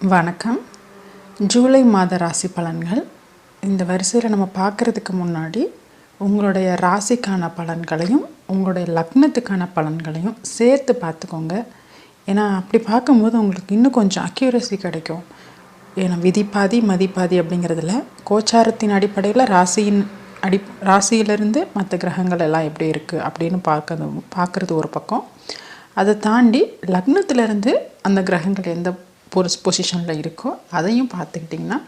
வணக்கம். ஜூலை மாத ராசி பலன்கள். இந்த வரிசையில் நம்ம பார்க்குறதுக்கு முன்னாடி உங்களுடைய ராசிக்கான பலன்களையும் உங்களுடைய லக்னத்துக்கான பலன்களையும் சேர்த்து பார்த்துக்கோங்க. ஏன்னா அப்படி பார்க்கும்போது உங்களுக்கு இன்னும் கொஞ்சம் அக்யூரசி கிடைக்கும். ஏன்னா விதி பாதி அப்படிங்கிறதுல கோச்சாரத்தின் அடிப்படையில் ராசியின் அடி ராசியிலிருந்து மற்ற கிரகங்கள் எல்லாம் எப்படி இருக்குது அப்படின்னு பார்க்கறது பார்க்குறது ஒரு பக்கம். அதை தாண்டி லக்னத்திலேருந்து அந்த கிரகங்கள் எந்த பொசிஷனில் இருக்கோ அதையும் பார்த்துக்கிட்டிங்கன்னா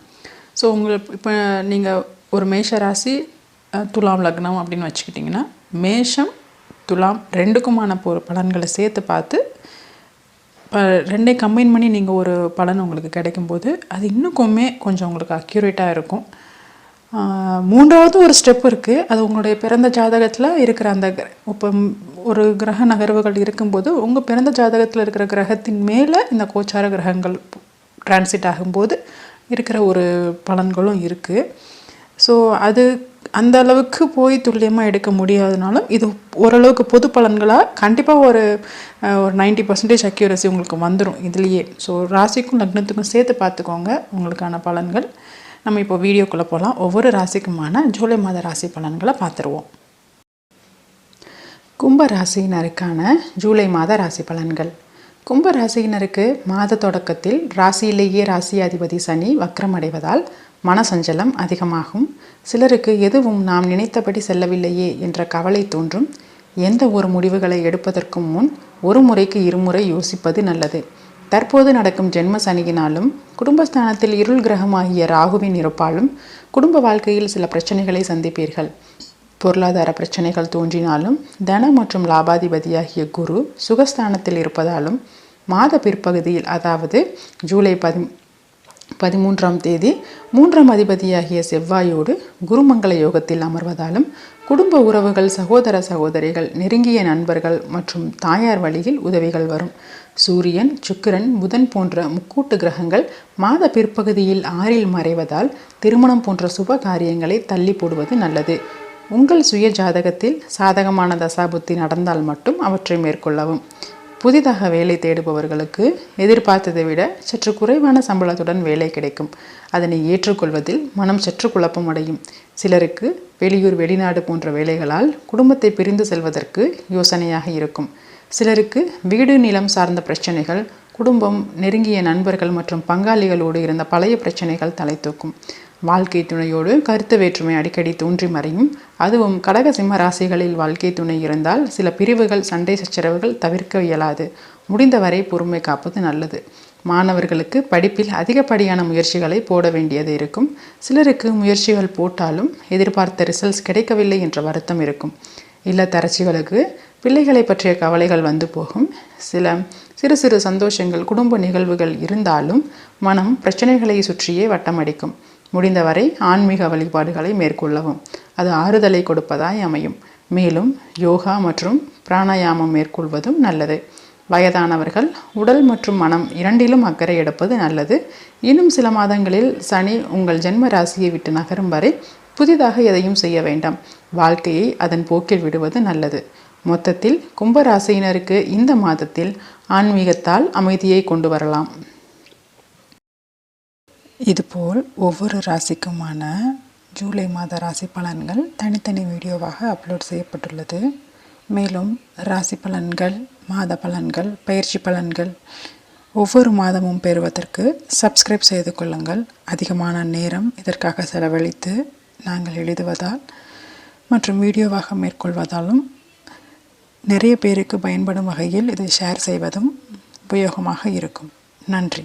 ஸோ உங்களுக்கு இப்போ நீங்கள் ஒரு மேஷ ராசி துலாம் லக்னம் அப்படின்னு வச்சுக்கிட்டிங்கன்னா மேஷம் துலாம் ரெண்டுக்குமான பொ பலன்களை சேர்த்து பார்த்து இப்போ ரெண்டே கம்பைன் பண்ணி நீங்கள் ஒரு பலன் உங்களுக்கு கிடைக்கும்போது அது இன்னுக்குமே கொஞ்சம் உங்களுக்கு அக்யூரேட்டாக இருக்கும். மூன்றாவது ஒரு ஸ்டெப் இருக்குது அது உங்களுடைய பிறந்த ஜாதகத்தில் இருக்கிற அந்த இப்போ ஒரு கிரக நகர்வுகள் இருக்கும்போது உங்கள் பிறந்த ஜாதகத்தில் இருக்கிற கிரகத்தின் மேலே இந்த கோச்சார கிரகங்கள் டிரான்சிட் ஆகும்போது இருக்கிற ஒரு பலன்களும் இருக்குது ஸோ அது அந்த அளவுக்கு போய் துல்லியமாக எடுக்க முடியாதனாலும் இது ஓரளவுக்கு பொது பலன்களாக கண்டிப்பாக ஒரு ஒரு நைன்டி பர்சன்டேஜ் அக்யூரசி உங்களுக்கு வந்துடும் இதுலேயே. ஸோ ராசிக்கும் லக்னத்துக்கும் சேர்த்து பார்த்துக்கோங்க உங்களுக்கான பலன்கள். நம்ம இப்போ வீடியோக்குள்ளே போகலாம் ஒவ்வொரு ராசிக்குமான ஜூலை மாத ராசி பலன்களை பார்த்துருவோம். கும்ப ராசியினருக்கான ஜூலை மாத ராசி பலன்கள். கும்ப ராசியினருக்கு மாத தொடக்கத்தில் ராசியிலேயே ராசி அதிபதி சனி வக்ரமடைவதால் மனசஞ்சலம் அதிகமாகும். சிலருக்கு எதுவும் நாம் நினைத்தபடி செல்லவில்லையே என்ற கவலை தோன்றும். எந்த ஒரு முடிவுகளை எடுப்பதற்கும் முன் ஒரு முறைக்கு இருமுறை யோசிப்பது நல்லது. தற்போது நடக்கும் ஜென்ம சனியினாலும் குடும்பஸ்தானத்தில் இருள் கிரகமாகிய ராகுவின் இருப்பாலும் குடும்ப வாழ்க்கையில் சில பிரச்சனைகளை சந்திப்பீர்கள். பொருளாதார பிரச்சனைகள் தோன்றினாலும் தன மற்றும் லாபாதிபதியாகிய குரு சுகஸ்தானத்தில் இருப்பதாலும் மாத பிற்பகுதியில் அதாவது ஜூலை பதி பதிமூன்றாம் தேதி மூன்றாம் அதிபதியாகிய செவ்வாயோடு குருமங்கள யோகத்தில் அமர்வதாலும் குடும்ப உறவுகள் சகோதர சகோதரிகள் நெருங்கிய நண்பர்கள் மற்றும் தாயார் வழியில் உதவிகள் வரும். சூரியன் சுக்கிரன் புதன் போன்ற முக்கூட்டு கிரகங்கள் மாத பிற்பகுதியில் ஆறில் மறைவதால் திருமணம் போன்ற சுப காரியங்களை தள்ளி போடுவது நல்லது. உங்கள் சுய ஜாதகத்தில் சாதகமான தசாபுத்தி நடந்தால் மட்டும் அவற்றை மேற்கொள்ளவும். புதிதாக வேலை தேடுபவர்களுக்கு எதிர்பார்த்ததை விட சற்று குறைவான சம்பளத்துடன் வேலை கிடைக்கும். அதனை ஏற்றுக்கொள்வதில் மனம் சற்று குழப்பம் அடையும். சிலருக்கு வெளியூர் வெளிநாடு போன்ற வேலைகளால் குடும்பத்தை பிரிந்து செல்வதற்கு யோசனையாக இருக்கும். சிலருக்கு வீடு நிலம் சார்ந்த பிரச்சனைகள் குடும்பம் நெருங்கிய நண்பர்கள் மற்றும் பங்காளிகளோடு இருந்த பழைய பிரச்சனைகள் தலை தூக்கும். வாழ்க்கை துணையோடு கருத்து வேற்றுமை அடிக்கடி தோன்றி மறையும். அதுவும் கடக சிம்ம ராசிகளில் வாழ்க்கை துணை இருந்தால் சில பிரிவுகள் சண்டை சச்சரவுகள் தவிர்க்க இயலாது. முடிந்தவரை பொறுமை காப்பது நல்லது. மாணவர்களுக்கு படிப்பில் அதிகப்படியான முயற்சிகளை போட வேண்டியது இருக்கும். சிலருக்கு முயற்சிகள் போட்டாலும் எதிர்பார்த்த ரிசல்ட்ஸ் கிடைக்கவில்லை என்ற வருத்தம் இருக்கும். இல்லத்தரசிகளுக்கு பிள்ளைகளை பற்றிய கவலைகள் வந்து போகும். சில சிறு சிறு சந்தோஷங்கள் குடும்ப நிகழ்வுகள் இருந்தாலும் மனம் பிரச்சனைகளை சுற்றியே வட்டமடிக்கும். முடிந்தவரை ஆன்மீக வழிபாடுகளை மேற்கொள்ளவும். அது ஆறுதலை கொடுப்பதாய் அமையும். மேலும் யோகா மற்றும் பிராணாயாமம் மேற்கொள்வதும் நல்லது. வயதானவர்கள் உடல் மற்றும் மனம் இரண்டிலும் அக்கறை எடுப்பது நல்லது. இன்னும் சில மாதங்களில் சனி உங்கள் ஜென்ம ராசியை விட்டு நகரும் வரை புதிதாக எதையும் செய்ய வேண்டாம். வாழ்க்கையை அதன் போக்கில் விடுவது நல்லது. மொத்தத்தில் கும்பராசியினருக்கு இந்த மாதத்தில் ஆன்மீகத்தால் அமைதியை கொண்டு வரலாம். இதுபோல் ஒவ்வொரு ராசிக்குமான ஜூலை மாத ராசி பலன்கள் தனித்தனி வீடியோவாக அப்லோட் செய்யப்பட்டுள்ளது. மேலும் ராசி பலன்கள் மாத பலன்கள் பயிற்சி பலன்கள் ஒவ்வொரு மாதமும் பெறுவதற்கு சப்ஸ்கிரைப் செய்து கொள்ளுங்கள். அதிகமான நேரம் இதற்காக செலவழித்து நாங்கள் எழுதுவதால் மற்றும் வீடியோவாக மேற்கொள்வதாலும் நிறைய பேருக்கு பயன்படும் வகையில் இதை ஷேர் செய்வதும் உபயோகமாக இருக்கும். நன்றி.